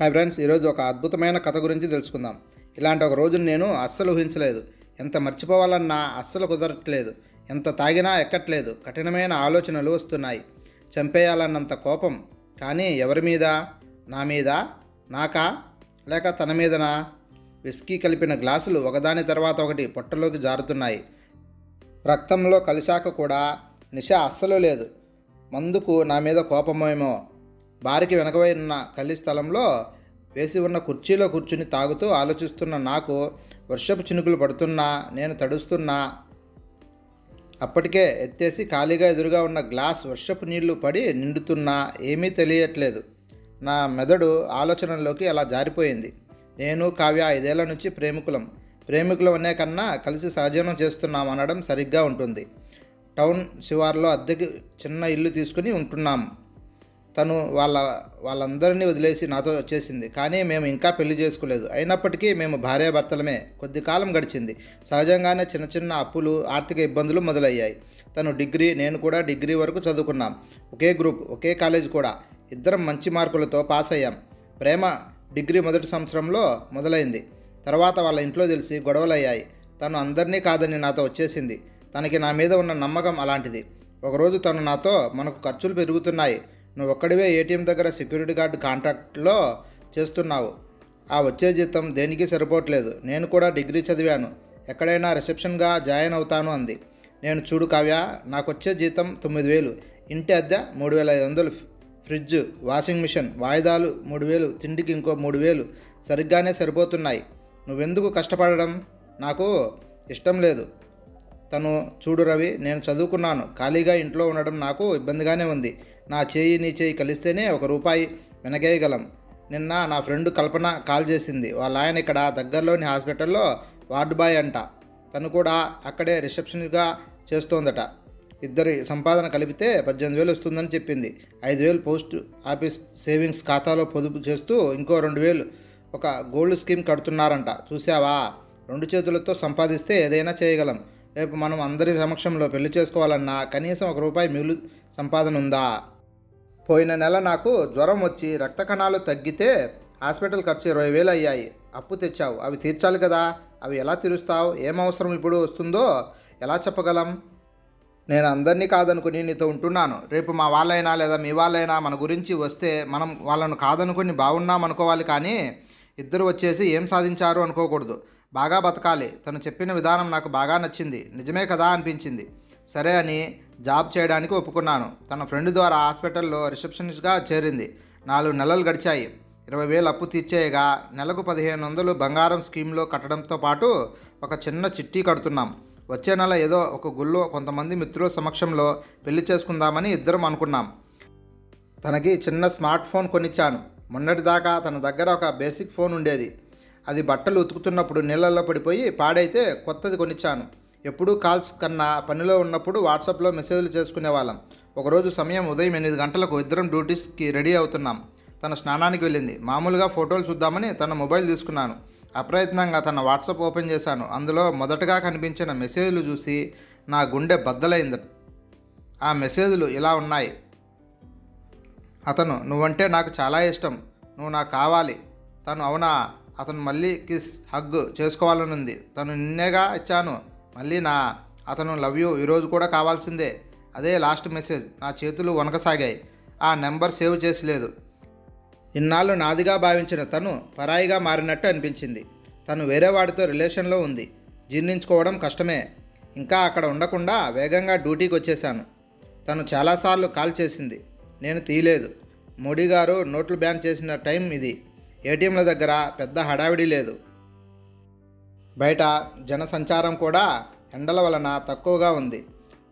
Hi friends ఈరోజు ఒక అద్భుతమైన కథ గురించి తెలుసుకుందాం. ఇలాంటి ఒక రోజును నేను అస్సలు ఊహించలేదు. ఎంత మర్చిపోవాలన్నా అస్సలు కుదరట్లేదు. ఎంత తాగినా ఎక్కట్లేదు. కఠినమైన ఆలోచనలు వస్తున్నాయి. చంపేయాలన్నంత కోపం. కానీ ఎవరి మీద? నా మీద? నాకా? లేక తన మీదనా? విస్కీ కలిపిన గ్లాసులు ఒకదాని తర్వాత ఒకటి పొట్టలోకి జారుతున్నాయి. రక్తంలో కలిశాక కూడా నిశ అస్సలు లేదు. మందుకు నా మీద కోపమేమో? బారికి వెనకవైన కలి స్థలంలో వేసి ఉన్న కుర్చీలో కూర్చుని తాగుతూ ఆలోచిస్తున్న నాకు వర్షపు చినుకులు పడుతున్నా నేను తడుస్తున్నా. అప్పటికే ఎత్తేసి ఖాళీగా ఎదురుగా ఉన్న గ్లాస్ వర్షపు నీళ్ళు పడి నిండుతున్నా ఏమీ తెలియట్లేదు. నా మెదడు ఆలోచనలోకి అలా జారిపోయింది. నేను కావ్య ఐదేళ్ళ నుంచి ప్రేమికులం. ప్రేమికులం అనే కన్నా కలిసి సహజీవనం చేస్తున్నాం అనడం సరిగ్గా ఉంటుంది. టౌన్ శివార్లో అద్దెకి చిన్న ఇల్లు తీసుకుని ఉంటున్నాం. తను వాళ్ళ వాళ్ళందరినీ వదిలేసి నాతో వచ్చేసింది. కానీ మేము ఇంకా పెళ్ళి చేసుకోలేదు. అయినప్పటికీ మేము భార్యాభర్తలమే. కొద్ది కాలం గడిచింది. సహజంగానే చిన్న చిన్న అప్పులు ఆర్థిక ఇబ్బందులు మొదలయ్యాయి. తను డిగ్రీ నేను కూడా డిగ్రీ వరకు చదువుకున్నాం. ఒకే గ్రూప్ ఒకే కాలేజ్ కూడా. ఇద్దరం మంచి మార్కులతో పాస్ అయ్యాం. ప్రేమ డిగ్రీ మొదటి సంవత్సరంలో మొదలైంది. తర్వాత వాళ్ళ ఇంట్లో తెలిసి గొడవలయ్యాయి. తను అందరినీ కాదని నాతో వచ్చేసింది. తనకి నా మీద ఉన్న నమ్మకం అలాంటిది. ఒకరోజు తను నాతో మనకు ఖర్చులు పెరుగుతున్నాయి. నువ్వు ఒక్కడివే ఏటీఎం దగ్గర సెక్యూరిటీ గార్డ్ కాంట్రాక్ట్లో చేస్తున్నావు. ఆ వచ్చే జీతం దేనికి సరిపోవట్లేదు. నేను కూడా డిగ్రీ చదివాను. ఎక్కడైనా రిసెప్షన్గా జాయిన్ అవుతాను అంది. నేను చూడు కావ్య నాకు వచ్చే జీతం తొమ్మిది వేలు. ఇంటి అద్దె మూడు వేల ఐదు వందలు. ఫ్రిడ్జ్ వాషింగ్ మిషన్ వాయిదాలు మూడు వేలు తిండికి ఇంకో మూడు వేలు సరిగ్గానే సరిపోతున్నాయి. నువ్వెందుకు కష్టపడడం? నాకు ఇష్టం లేదు. తను చూడు రవి నేను చదువుకున్నాను. ఖాళీగా ఇంట్లో ఉండడం నాకు ఇబ్బందిగానే ఉంది. నా చేయి నీ చేయి కలిస్తేనే ఒక రూపాయి వెనకేయగలం నిన్న నా ఫ్రెండ్ కల్పన కాల్ చేసింది. వాళ్ళ ఆయన ఇక్కడ దగ్గరలోని హాస్పిటల్లో వార్డు బాయ్ అంట. తను కూడా అక్కడే రిసెప్షన్గా చేస్తోందట. ఇద్దరి సంపాదన కలిపితే పద్దెనిమిది వేలు వస్తుందని చెప్పింది. ఐదు వేలు పోస్ట్ ఆఫీస్ సేవింగ్స్ ఖాతాలో పొదుపు చేస్తూ ఇంకో రెండు వేలు ఒక గోల్డ్ స్కీమ్ కడుతున్నారంట. చూసావా రెండు చేతులతో సంపాదిస్తే ఏదైనా చేయగలం. రేపు మనం అందరి సమక్షంలో పెళ్ళి చేసుకోవాలన్నా కనీసం ఒక రూపాయి మిగులు సంపాదన ఉందా? పోయిన నెల నాకు జ్వరం వచ్చి రక్త కణాలు తగ్గితే హాస్పిటల్ ఖర్చు ఇరవై వేలు అయ్యాయి. అప్పు తెచ్చావు. అవి తీర్చాలి కదా. అవి ఎలా తీరుస్తావు? ఏం అవసరం ఇప్పుడు వస్తుందో ఎలా చెప్పగలం? నేను అందరినీ కాదనుకుని నీతో ఉంటున్నాను. రేపు మా వాళ్ళైనా లేదా మీ వాళ్ళైనా మన గురించి వస్తే మనం వాళ్ళను కాదనుకుని బాగున్నాం అనుకోవాలి కానీ ఇద్దరు వచ్చేసి ఏం సాధించారు అనుకోకూడదు. బాగా బతకాలి. తను చెప్పిన విధానం నాకు బాగా నచ్చింది. నిజమే కదా అనిపించింది. సరే అని జాబ్ చేయడానికి ఒప్పుకున్నాను. తన ఫ్రెండ్ ద్వారా హాస్పిటల్లో రిసెప్షనిస్ట్గా చేరింది. నాలుగు నెలలు గడిచాయి. ఇరవై వేలు అప్పు తీర్చేయగా నెలకు పదిహేను వందలు బంగారం స్కీమ్లో కట్టడంతో పాటు ఒక చిన్న చిట్టి కడుతున్నాం. వచ్చే నెల ఏదో ఒక గుళ్ళో కొంతమంది మిత్రుల సమక్షంలో పెళ్ళి చేసుకుందామని ఇద్దరం అనుకున్నాం. తనకి చిన్న స్మార్ట్ ఫోన్ కొనిచ్చాను. మొన్నటిదాకా తన దగ్గర ఒక బేసిక్ ఫోన్ ఉండేది. అది బట్టలు ఉతుకుతున్నప్పుడు నీళ్ళల్లో పడిపోయి పాడైతే కొత్తది కొనిచ్చాను. ఎప్పుడూ కాల్స్ కన్నా పనిలో ఉన్నప్పుడు వాట్సాప్లో మెసేజ్లు చేసుకునేవాళ్ళం ఒకరోజు సమయం ఉదయం ఎనిమిది గంటలకు ఇద్దరం డ్యూటీస్కి రెడీ అవుతున్నాం. తన స్నానానికి వెళ్ళింది. మామూలుగా ఫోటోలు చూద్దామని తన మొబైల్ తీసుకున్నాను. అప్రయత్నంగా తన వాట్సాప్ ఓపెన్ చేశాను. అందులో మొదటగా కనిపించిన మెసేజ్లు చూసి నా గుండె బద్దలైంది. ఆ మెసేజ్లు ఇలా ఉన్నాయి. అతను నువ్వంటే నాకు చాలా ఇష్టం. నువ్వు నాకు కావాలి. తను అవునా? అతను మళ్ళీ కిస్ హగ్ చేసుకోవాలనుంది. తను నిన్నేగా ఇచ్చాను. మళ్ళీ నా అతను లవ్ యూ ఈరోజు కూడా కావాల్సిందే. అదే లాస్ట్ మెసేజ్ నా చేతులు వనకసాగాయి ఆ నెంబర్ సేవ్ చేసలేదు. ఇన్నాళ్ళు నాదిగా భావించిన తను పరాయిగా మారినట్టు అనిపించింది. తను వేరే వాడితో రిలేషన్లో ఉంది. జీర్ణించుకోవడం కష్టమే. ఇంకా అక్కడ ఉండకుండా వేగంగా డ్యూటీకి వచ్చేశాను. తను చాలాసార్లు కాల్ చేసింది. నేను తీయలేదు. మోడీ గారు నోట్లు బ్యాన్ చేసిన టైం ఇది. ఏటీఎంల దగ్గర పెద్ద హడావిడి లేదు. బయట జనసంచారం కూడా ఎండల వలన తక్కువగా ఉంది.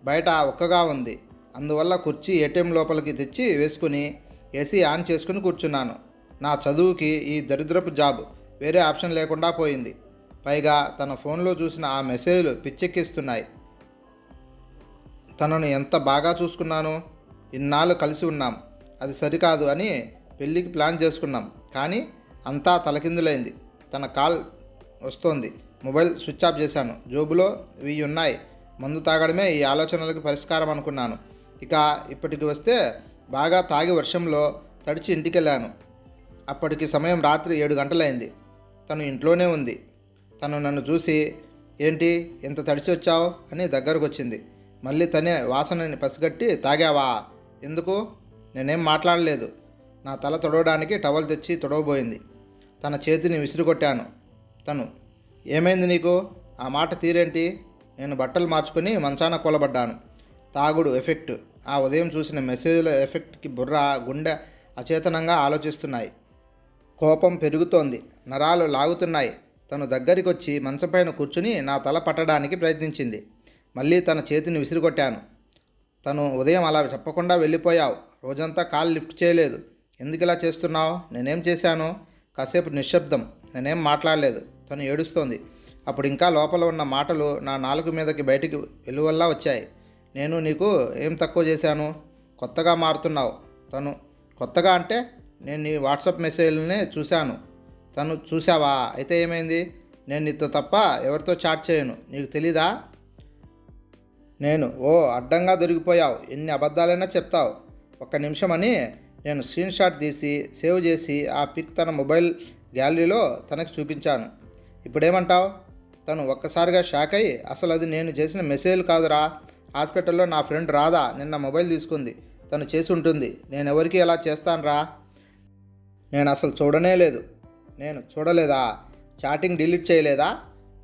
బయట ఒక్కగా ఉంది. అందువల్ల కుర్చీ ఏటీఎం లోపలికి తెచ్చి వేసుకుని ఏసీ ఆన్ చేసుకుని కూర్చున్నాను. నా చదువుకి ఈ దరిద్రపు జాబ్ వేరే ఆప్షన్ లేకుండా పోయింది. పైగా తన ఫోన్లో చూసిన ఆ మెసేజ్లు పిచ్చెక్కిస్తున్నాయి. తనను ఎంత బాగా చూసుకున్నాను? ఇన్నాళ్ళు కలిసి ఉన్నాం. అది సరికాదు అని పెళ్ళికి ప్లాన్ చేసుకున్నాం. కానీ అంతా తలకిందులైంది. తన కాల్ వస్తోంది. మొబైల్ స్విచ్ ఆఫ్ చేశాను. జోబులో ఇవి ఉన్నాయి. మందు తాగడమే ఈ ఆలోచనలకు పరిష్కారం అనుకున్నాను. ఇక ఇప్పటికి వస్తే బాగా తాగి వర్షంలో తడిచి ఇంటికి వెళ్ళాను అప్పటికి సమయం రాత్రి ఏడు గంటలైంది. తను ఇంట్లోనే ఉంది. తను నన్ను చూసి ఏంటి? ఇంత తడిచి వచ్చావు? అని దగ్గరకు వచ్చింది మళ్ళీ తనే వాసనని పసిగట్టి తాగావా? ఎందుకు? నేనేం మాట్లాడలేదు. నా తల తొడవడానికి టవల్ తెచ్చి తొడవబోయింది. తన చేతిని విసిరికొట్టాను. తను ఏమైంది నీకు? ఆ మాట తీరేంటి? నేను బట్టలు మార్చుకొని మంచాన కూలబడ్డాను. తాగుడు ఎఫెక్ట్. ఆ ఉదయం చూసిన మెసేజ్ల ఎఫెక్ట్కి బుర్ర గుండె అచేతనంగా ఆలోచిస్తున్నాయి. కోపం పెరుగుతోంది. నరాలు లాగుతున్నాయి. తను దగ్గరికి వచ్చి మంచపైన కూర్చుని నా తల పట్టడానికి ప్రయత్నించింది. మళ్ళీ తన చేతిని విసిరికొట్టాను. తను ఉదయం అలా చెప్పకుండా వెళ్ళిపోయావు. రోజంతా కాల్ లిఫ్ట్ చేయలేదు. ఎందుకు ఇలా చేస్తున్నావు? నేనేం చేశాను? కాసేపు నిశ్శబ్దం. నేనేం మాట్లాడలేదు. తను ఏడుస్తోంది. అప్పుడు ఇంకా లోపల ఉన్న మాటలు నా నాలుగు మీదకి బయటికి వెలువల్లా వచ్చాయి. నేను నీకు ఏం తక్కువ చేశాను? కొత్తగా మారుతున్నావు. తను కొత్తగా అంటే నేను నీ వాట్సాప్ మెసేజ్లనే చూశాను. తను చూసావా అయితే ఏమైంది? నేను నీతో తప్ప ఎవరితో చాట్ చేయను. నీకు తెలీదా? నేను ఓ అడ్డంగా దొరికిపోయావు. ఎన్ని అబద్ధాలైనా చెప్తావు. ఒక్క నిమిషం అని నేను స్క్రీన్ షాట్ తీసి సేవ్ చేసి ఆ పిక్ తన మొబైల్ గ్యాలరీలో తనకు చూపించాను. ఇప్పుడేమంటావు? తను ఒక్కసారిగా షాక్ అయ్యి అసలు అది నేను చేసిన మెసేజ్ కాదురా. హాస్పిటల్లో నా ఫ్రెండ్ రాధా నిన్న మొబైల్ తీసుకుంది. తను చేసి ఉంటుంది. నేను ఎవరికి ఎలా చేస్తానురా? నేను అసలు చూడనే లేదు. నేను చూడలేదా? చాటింగ్ డిలీట్ చేయలేదా?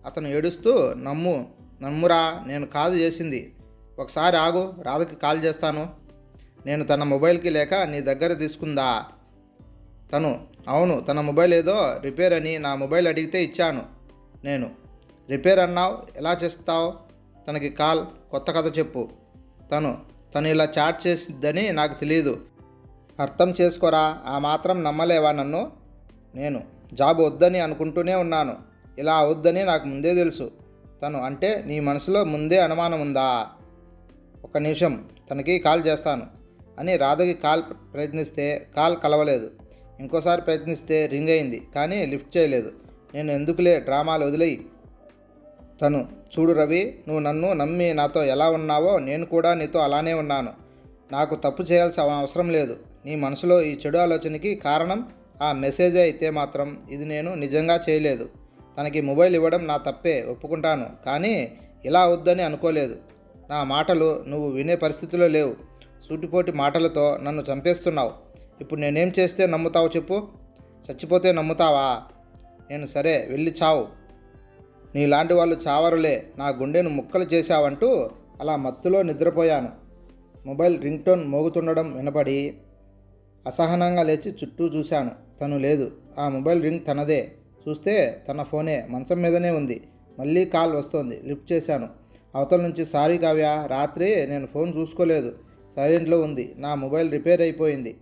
అతను ఏడుస్తూ నమ్ము నమ్మురా. నేను కాదు చేసింది. ఒకసారి ఆగు. రాధకి కాల్ చేస్తాను. నేను తన మొబైల్కి లేక నీ దగ్గర తీసుకుందా? తను అవును తన మొబైల్ ఏదో రిపేర్ అని నా మొబైల్ అడిగితే ఇచ్చాను నేను. రిపేర్ అన్నావు ఎలా చేస్తావు? తనకి కాల్ కొత్త కథ చెప్పు. తను తను ఇలా చాట్ చేసిద్దని నాకు తెలియదు అర్థం చేసుకోరా ఆ మాత్రం నమ్మలేవా నన్ను? నేను జాబ్ వద్దని అనుకుంటూనే ఉన్నాను. ఇలా అవద్దని నాకు ముందే తెలుసు. తను అంటే నీ మనసులో ముందే అనుమానం ఉందా? ఒక నిమిషం తనకి కాల్ చేస్తాను. అని రాధకి కాల్ ప్రయత్నిస్తే కాల్ కలవలేదు. ఇంకోసారి ప్రయత్నిస్తే రింగ్ అయింది కానీ లిఫ్ట్ చేయలేదు. నేను ఎందుకులే డ్రామాలు వదిలేయి? తను చూడు రవి నువ్వు నన్ను నమ్మి నాతో ఎలా ఉన్నావో నేను కూడా నీతో అలానే ఉన్నాను. నాకు తప్పు చేయాల్సిన అవసరం లేదు. నీ మనసులో ఈ చెడు ఆలోచనకి కారణం ఆ మెసేజే అయితే మాత్రం ఇది నేను నిజంగా చేయలేదు. తనకి మొబైల్ ఇవ్వడం నా తప్పే ఒప్పుకుంటాను కానీ ఇలా వద్దని అనుకోలేదు. నా మాటలు నువ్వు వినే పరిస్థితిలో లేవు. సూటిపోటి మాటలతో నన్ను చంపేస్తున్నావు. ఇప్పుడు నేనేం చేస్తే నమ్ముతావు చెప్పు. చచ్చిపోతే నమ్ముతావా? నేను సరే వెళ్ళి చావు. నీలాంటి వాళ్ళు చావరులే. నా గుండెను ముక్కలు చేశావంటూ అలా మత్తులో నిద్రపోయాను. మొబైల్ రింగ్ టోన్ మోగుతుండడం వినపడి అసహనంగా లేచి చుట్టూ చూశాను. తను లేదు. ఆ మొబైల్ రింగ్ తనదే. చూస్తే తన ఫోనే. మంచం మీదనే ఉంది. మళ్ళీ కాల్ వస్తోంది. లిఫ్ట్ చేశాను. అవతల నుంచి సారీ కావ్య రాత్రి నేను ఫోన్ చూసుకోలేదు. సైలెంట్లో ఉంది. నా మొబైల్ రిపేర్ అయిపోయింది.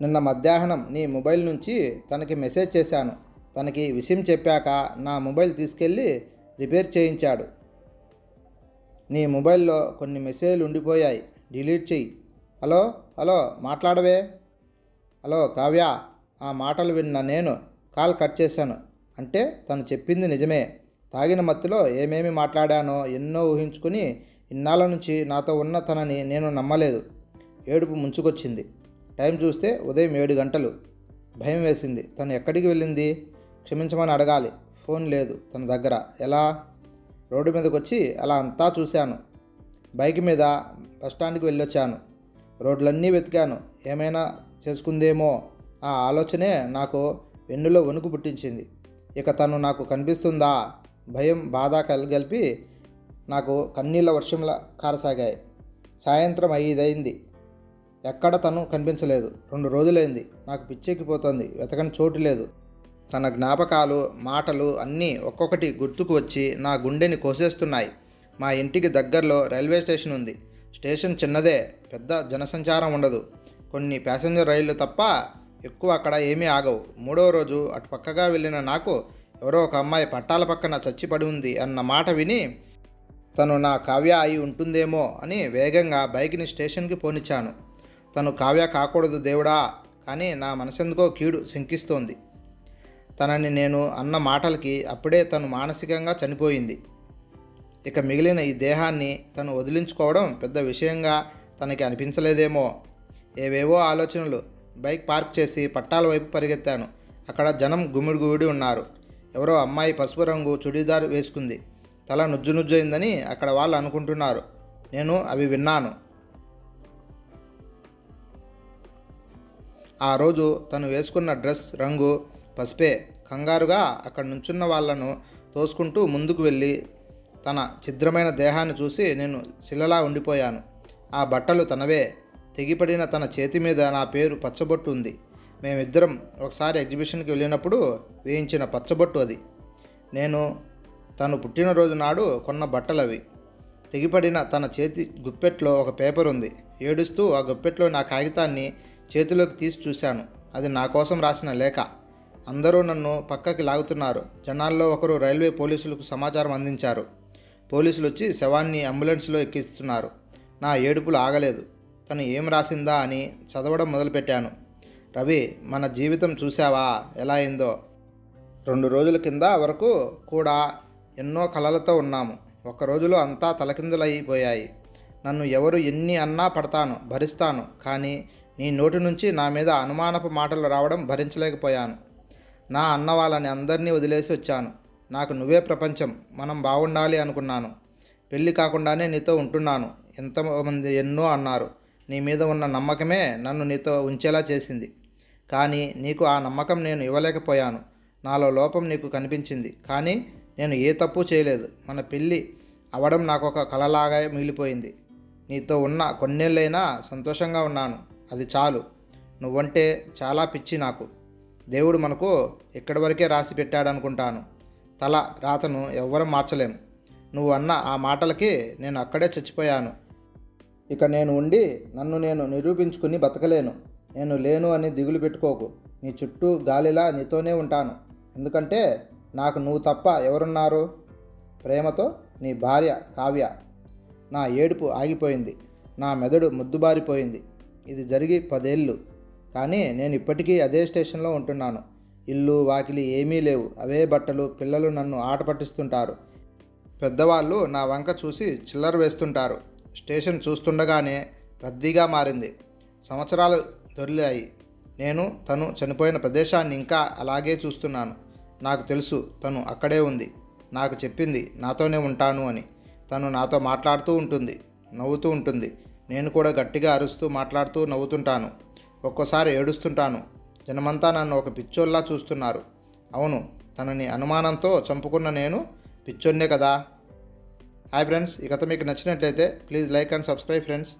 నిన్న మధ్యాహ్నం నీ మొబైల్ నుంచి తనకి మెసేజ్ చేశాను. తనకి విషయం చెప్పాక నా మొబైల్ తీసుకెళ్ళి రిపేర్ చేయించాడు. నీ మొబైల్లో కొన్ని మెసేజ్లు ఉండిపోయాయి. డిలీట్ చెయ్యి. హలో? హలో? మాట్లాడవే? హలో కావ్య? ఆ మాటలు విన్న నేను కాల్ కట్ చేశాను. అంటే తను చెప్పింది నిజమే. తాగిన మత్తులో ఏమేమి మాట్లాడానో ఎన్నో ఊహించుకుని ఇన్నాళ్ళ నుంచి నాతో ఉన్న తనని నేను నమ్మలేదు. ఏడుపు ముంచుకొచ్చింది. టైం చూస్తే ఉదయం ఏడు గంటలు. భయం వేసింది. తను ఎక్కడికి వెళ్ళింది? క్షమించమని అడగాలి. ఫోన్ లేదు తన దగ్గర. ఎలా? రోడ్డు మీదకి వచ్చి అలా అంతా చూశాను. బైక్ మీద బస్టాండ్కి వెళ్ళొచ్చాను. రోడ్లన్నీ వెతికాను. ఏమైనా చేసుకుందేమో? ఆ ఆలోచనే నాకు వెన్నులో వణుకు పుట్టించింది. ఇక తను నాకు కనిపిస్తుందా? భయం బాధ కలిగలిపి నాకు కన్నీళ్ళ వర్షంలా కారసాగాయి. సాయంత్రం ఐదయింది ఎక్కడ తను కనిపించలేదు. రెండు రోజులైంది. నాకు పిచ్చెక్కిపోతుంది. వెతకని చోటు లేదు. తన జ్ఞాపకాలు మాటలు అన్నీ ఒక్కొక్కటి గుర్తుకు వచ్చి నా గుండెని కోసేస్తున్నాయి. మా ఇంటికి దగ్గరలో రైల్వే స్టేషన్ ఉంది. స్టేషన్ చిన్నదే. పెద్ద జనసంచారం ఉండదు. కొన్ని ప్యాసింజర్ రైళ్ళు తప్ప ఎక్కువ అక్కడ ఏమీ ఆగవు. మూడో రోజు అటు పక్కగా వెళ్ళిన నాకు ఎవరో ఒక అమ్మాయి పట్టాల పక్కన చచ్చిపడి ఉంది అన్న మాట విని తను నా కావ్య అయి ఉంటుందేమో అని వేగంగా బైక్ని స్టేషన్కి పోనిచ్చాను. తను కావ్య కాకూడదు దేవుడా కానీ నా మనసెందుకో కీడు శంకిస్తోంది. తనని నేను అన్న మాటలకి అప్పుడే తను మానసికంగా చనిపోయింది. ఇక మిగిలిన ఈ దేహాన్ని తను వదిలించుకోవడం పెద్ద విషయంగా తనకి అనిపించలేదేమో. ఏవేవో ఆలోచనలు. బైక్ పార్క్ చేసి పట్టాల వైపు పరిగెత్తాను. అక్కడ జనం గుమిడి గుమిడి ఉన్నారు. ఎవరో అమ్మాయి పసుపు రంగు చుడీదార్ వేసుకుంది. తల నుజ్జు నుజ్జు అక్కడ వాళ్ళు అనుకుంటున్నారు. నేను అవి విన్నాను. ఆ రోజు తను వేసుకున్న డ్రెస్ రంగు పసుపే కంగారుగా అక్కడ నుంచున్న వాళ్ళను తోసుకుంటూ ముందుకు వెళ్ళి తన ఛిద్రమైన దేహాన్ని చూసి నేను శిలలా ఉండిపోయాను. ఆ బట్టలు తనవే. తెగిపడిన తన చేతి మీద నా పేరు పచ్చబొట్టు ఉంది. మేమిద్దరం ఒకసారి ఎగ్జిబిషన్కి వెళ్ళినప్పుడు వేయించిన పచ్చబొట్టు అది. నేను తను పుట్టినరోజు నాడు కొన్న బట్టలు అవి తెగిపడిన తన చేతి గుప్పెట్లో ఒక పేపర్ ఉంది. ఏడుస్తూ ఆ గుప్పెట్లో నా కాగితాన్ని చేతిలోకి తీసి చూశాను. అది నా కోసం రాసిన లేఖ. అందరూ నన్ను పక్కకి లాగుతున్నారు. జనాల్లో ఒకరు రైల్వే పోలీసులకు సమాచారం అందించారు. పోలీసులు వచ్చి శవాన్ని అంబులెన్స్లో ఎక్కిస్తున్నారు. నా ఏడుపులు ఆగలేదు. తను ఏం రాసిందా అని చదవడం మొదలుపెట్టాను. రవి మన జీవితం చూసావా ఎలా అయిందో? రెండు రోజుల కింద వరకు కూడా ఎన్నో కలలతో ఉన్నాము. ఒక రోజులో అంతా తలకిందులైపోయాయి. నన్ను ఎవరు ఎన్ని అన్నా పడతాను భరిస్తాను. కానీ నీ నోటి నుంచి నా మీద అనుమానపు మాటలు రావడం భరించలేకపోయాను. నా అన్న వాళ్ళని అందరినీ వదిలేసి వచ్చాను. నాకు నువ్వే ప్రపంచం. మనం బాగుండాలి అనుకున్నాను. పెళ్ళి కాకుండానే నీతో ఉంటున్నాను. ఎంతమంది ఎన్నో అన్నారు. నీ మీద ఉన్న నమ్మకమే నన్ను నీతో ఉంచేలా చేసింది. కానీ నీకు ఆ నమ్మకం నేను ఇవ్వలేకపోయాను. నాలో లోపం నీకు కనిపించింది. కానీ నేను ఏ తప్పు చేయలేదు. మన పెళ్ళి అవడం నాకు ఒక కలలాగా మిగిలిపోయింది. నీతో ఉన్న కొన్నేళ్ళైనా సంతోషంగా ఉన్నాను. అది చాలు. నువ్వంటే చాలా పిచ్చి నాకు. దేవుడు మనకు ఇక్కడి వరకే రాసి పెట్టాడనుకుంటాను. తల రాతను ఎవ్వరం మార్చలేం. నువ్వు అన్న ఆ మాటలకి నేను అక్కడే చచ్చిపోయాను. ఇక నేను ఉండి నన్ను నేను నిరూపించుకుని బతకలేను. నేను లేను అని దిగులు పెట్టుకోకు. నీ చుట్టూ గాలిలా నీతోనే ఉంటాను. ఎందుకంటే నాకు నువ్వు తప్ప ఎవరున్నారు? ప్రేమతో నీ భార్య కావ్య. నా ఏడుపు ఆగిపోయింది. నా మెదడు ముద్దుబారిపోయింది. ఇది జరిగి పదేళ్ళు. కానీ నేను ఇప్పటికీ అదే స్టేషన్లో ఉంటున్నాను. ఇల్లు వాకిలి ఏమీ లేవు. అవే బట్టలు పిల్లలు నన్ను ఆట పట్టిస్తుంటారు. పెద్దవాళ్ళు నా వంక చూసి చిల్లర వేస్తుంటారు. స్టేషన్ చూస్తుండగానే రద్దీగా మారింది. సంవత్సరాలు దొరిలాయి. నేను తను చనిపోయిన ప్రదేశాన్ని ఇంకా అలాగే చూస్తున్నాను. నాకు తెలుసు తను అక్కడే ఉంది. నాకు చెప్పింది నాతోనే ఉంటాను అని. తను నాతో మాట్లాడుతూ ఉంటుంది నవ్వుతూ ఉంటుంది. నేను కూడా గట్టిగా అరుస్తూ మాట్లాడుతూ నవ్వుతుంటాను. ఒక్కోసారి ఏడుస్తుంటాను. జనమంతా నన్ను ఒక పిచ్చోల్లా చూస్తున్నారు. అవును తనని అనుమానంతో చంపుకున్న నేను పిచ్చోన్నే కదా. హాయ్ ఫ్రెండ్స్ ఈ కథ మీకు నచ్చినట్లయితే please like and subscribe friends.